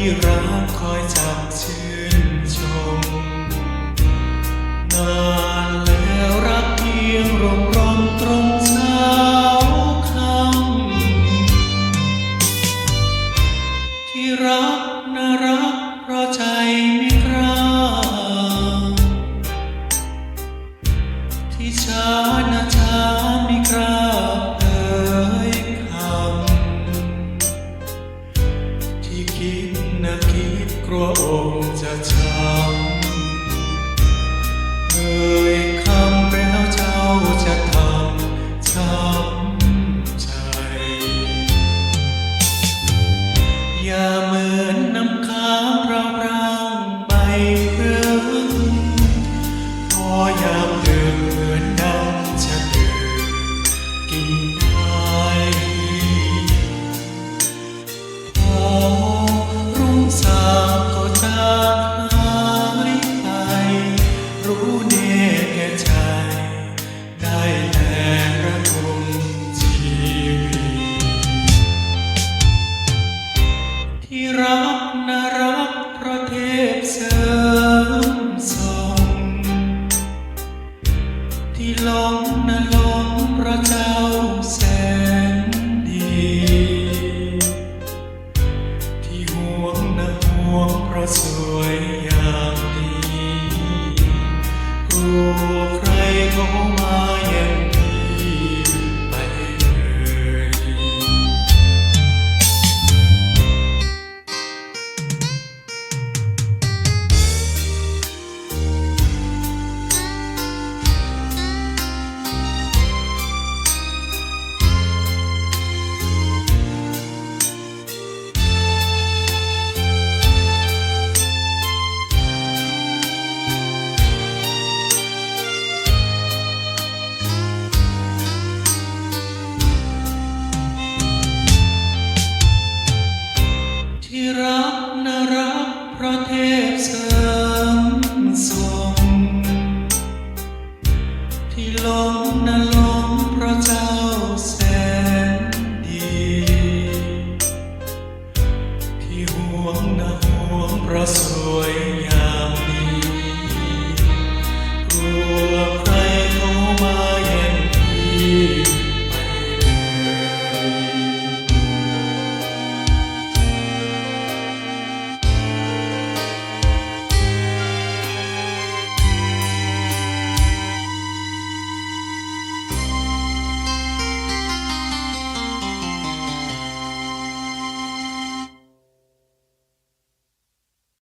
ที่รักคอยเธ กลัวองค์จะช้ำเอ่ยคำไปแล้วเจ้าจะทำช้ำใจ อย่าเหมือน แก่ใจ ได้แต่ระทมชีวิตที่รัก ที่รักนรักพระเทพสริมทรงที่ลงนลงพระเจ้า